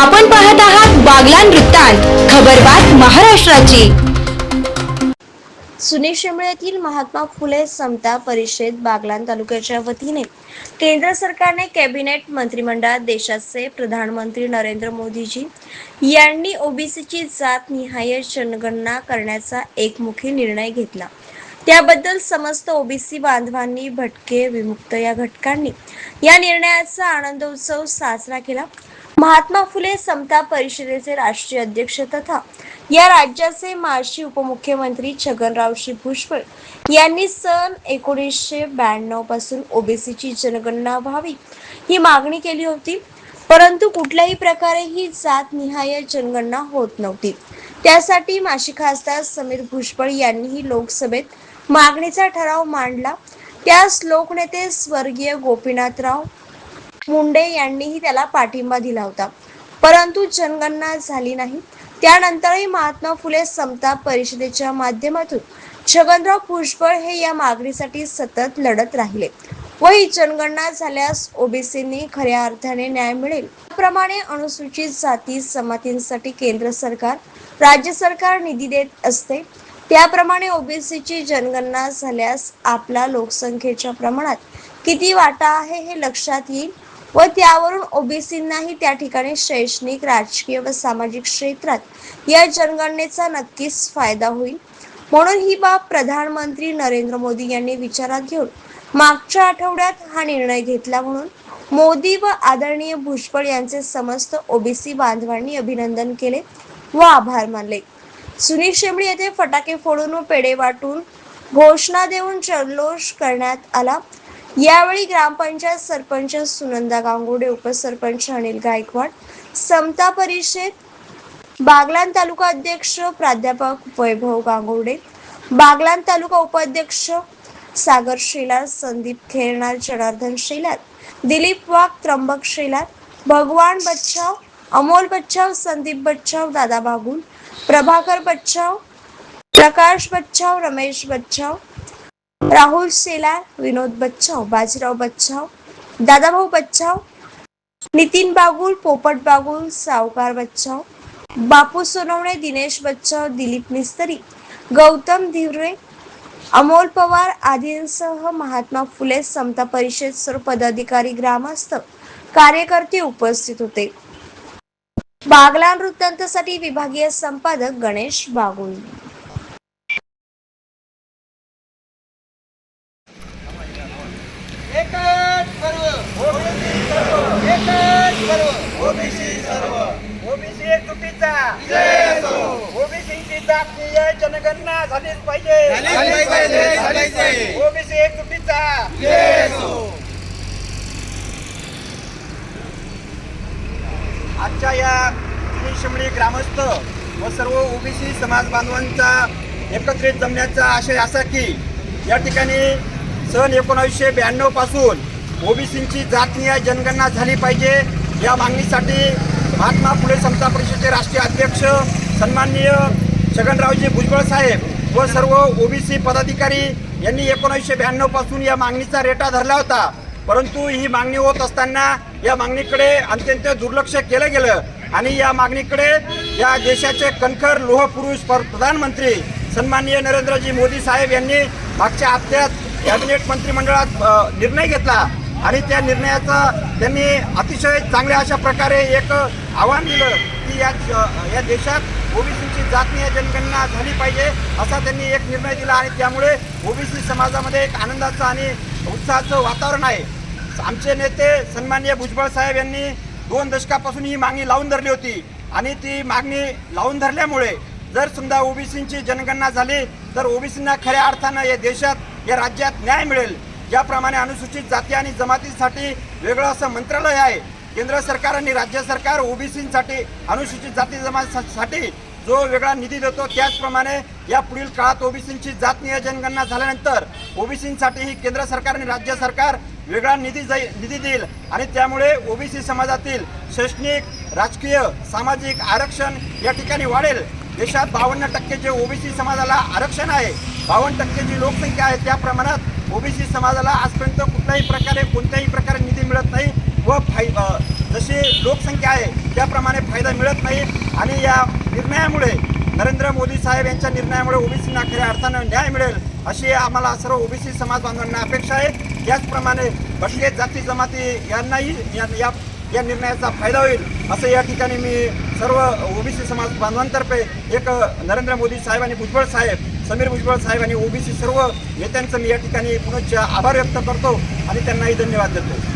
आपण पाहत आहात बागलान वृत्तांत खबरबात महाराष्ट्राची. सुनील महात्मा फुले समता परिषद बागलान तालुक्याच्या वतीने केंद्र सरकारने कॅबिनेट मंत्रिमंडळात देशाचे प्रधानमंत्री नरेंद्र मोदीजी यांनी ओबीसीची जात निहाय जनगणना करण्याचा एकमुखी निर्णय घेतला. त्याबद्दल समस्त ओबीसी बांधवांनी भटके विमुक्त या घटकांनी या निर्णयाचा आनंदोत्सव साजरा केला. महात्मा फुले समता परिषदेचे राष्ट्रीय अध्यक्ष तथा या राज्याचे माजी उपमुख्यमंत्री छगनरावशी भुजबळ यांनी सन एकोणीसशे ब्याण्णवपासून ओबीसीची जनगणना व्हावी ही मागणी केली होती. परंतु कुठल्याही प्रकारे ही जात निहाय जनगणना होत नव्हती. त्यासाठी माजी खासदार समीर भुजबळ यांनीही लोकसभेत मागणीचा ठराव मांडला. त्यास लोकनेते स्वर्गीय गोपीनाथराव मुंडे यांनीही त्याला पाठिंबा दिला होता. परंतु जनगणना झाली नाही. त्यानंतरही महात्मा फुले समता परिषदेच्या माध्यमातून छगनराव पुष्पळ हे या मागणीसाठी सतत लढत राहिले. व ही जनगणना झाल्यास ओबीसींनी खऱ्या अर्थाने न्याय मिळेल. त्याप्रमाणे अनुसूचित जाती जमातींसाठी केंद्र सरकार राज्य सरकार निधी देत असते. त्याप्रमाणे ओबीसीची जनगणना झाल्यास आपला लोकसंख्येच्या प्रमाणात किती वाटा आहे हे लक्षात येईल. व त्यावरून ओबीसींनाही त्या ठिकाणी शैक्षणिक राजकीय व सामाजिक क्षेत्रात या जनगणनेचा नक्कीच फायदा होईल. म्हणून ही बाब प्रधानमंत्री नरेंद्र मोदी यांनी विचारात घेऊन मागच्या आठवड्यात हा निर्णय घेतला म्हणून मोदी व आदरणीय भुजबळ यांचे समस्त ओबीसी बांधवांनी अभिनंदन केले व आभार मानले. सुनील शेंबळे येथे फटाके फोडून व पेढे वाटून घोषणा देऊन जल्लोष करण्यात आला. यावेळी ग्रामपंचायत सरपंच सुनंदा गांगुडे उपसरपंच अनिल गायकवाड समता परिषद बागलान तालुका अध्यक्ष प्राध्यापक वैभव गांगुडे बागलान तालुका उपाध्यक्ष सागर शेलार संदीप खेरणार जनार्दन शेलार दिलीप वाघ त्र्यंबक शेलार भगवान बच्चाव अमोल बच्चाव संदीप बच्चाव दादा बागुल प्रभाकर बच्चाव प्रकाश बच्चाव रमेश बच्चाव राहुल शेलार विनोद बच्चाव बाजीराव बच्चाव दादाभाऊ बच्चाव नितीन बागुल पोपट बागुल सावकार बच्चाव बापू सोनवणे दिनेश बच्चाव दिलीप मिस्त्री गौतम धिवरे अमोल पवार आदींसह महात्मा फुले समता परिषद सर्व पदाधिकारी ग्रामस्थ कार्यकर्ते उपस्थित होते. बागला वृत्तांतासाठी विभागीय संपादक गणेश बागुल एकच सर्व ओबीसी सर्व एकच सर्व ओबीसी सर्व. ओबीसी एकजुटीचा ओबीसीची जातीय जनगणना झालीच पाहिजे. ओबीसी एकजुटीचा आजच्या या शिमडी ग्रामस्थ व सर्व ओबीसी समाज बांधवांचा एकत्रित जमण्याचा आशय असा की या ठिकाणी सन एकोणावीसशे ब्याण्णवपासून ओबीसींची जातनीय जनगणना झाली पाहिजे. या मागणीसाठी महात्मा फुले समता परिषदेचे राष्ट्रीय अध्यक्ष सन्माननीय छगनरावजी भुजबळ साहेब व सर्व ओबीसी पदाधिकारी यांनी एकोणीसशे ब्याण्णवपासून या मागणीचा रेटा धरला होता. परंतु ही मागणी होत असताना या मागणीकडे अत्यंत दुर्लक्ष केलं गेलं आणि या मागणीकडे या देशाचे कणखर लोहपुरुष प्रधानमंत्री सन्माननीय नरेंद्रजी मोदी साहेब यांनी मागच्या हप्त्यात कॅबिनेट मंत्रिमंडळात निर्णय घेतला. आणि त्या निर्णयाचा त्यांनी अतिशय चांगल्या अशा प्रकारे एक आव्हान दिलं की या या देशात ओबीसीची जातीय जनगणना झाली पाहिजे असा त्यांनी एक निर्णय दिला आणि त्यामुळे ओबीसी समाजामध्ये एक आनंदाचं आणि उत्साहाचं वातावरण आहे. आमचे नेते सन्माननीय भुजबळ साहेब यांनी दोन दशकापासून ही मागणी लावून धरली होती आणि ती मागणी लावून धरल्यामुळे जर समजा ओबीसींची जनगणना झाली तर ओबीसींना खऱ्या अर्थानं या देशात या राज्यात न्याय मिळेल. ज्याप्रमाणे अनुसूचित जाती आणि जमातीसाठी वेगळं असं मंत्रालय आहे. केंद्र सरकार आणि राज्य सरकार ओबीसींसाठी अनुसूचित जाती जमातीसाठी जो वेगळा निधी देतो त्याचप्रमाणे या पुढील काळात ओबीसींची जातनीय जनगणना झाल्यानंतर ओबीसींसाठीही केंद्र सरकार आणि राज्य सरकार वेगळा निधी जाई निधी देईल. आणि त्यामुळे ओबीसी समाजातील शैक्षणिक राजकीय सामाजिक आरक्षण या ठिकाणी वाढेल. देशात बावन्न टक्के जे ओबीसी समाजाला आरक्षण आहे बावन्न टक्के जी लोकसंख्या आहे त्या प्रमाणात ओबीसी समाजाला आजपर्यंत कुठल्याही प्रकारे कोणत्याही प्रकारे निधी मिळत नाही व फाय जशी लोकसंख्या आहे त्याप्रमाणे फायदा मिळत नाही. आणि या निर्णयामुळे नरेंद्र मोदी साहेब यांच्या निर्णयामुळे ओबीसींना खऱ्या अर्थानं न्याय मिळेल अशी आम्हाला सर्व ओबीसी समाज बांधवांना अपेक्षा आहे. त्याचप्रमाणे भटके जाती जमाती यांनाही या या- या निर्णयाचा फायदा होईल असं या ठिकाणी मी सर्व ओबीसी समाज बांधवांतर्फे एक नरेंद्र मोदी साहेब आणि भुजबळ साहेब समीर भुजबळ साहेब आणि ओबीसी सर्व नेत्यांचं मी या ठिकाणी पुनश्च आभार व्यक्त करतो आणि त्यांनाही धन्यवाद देतो.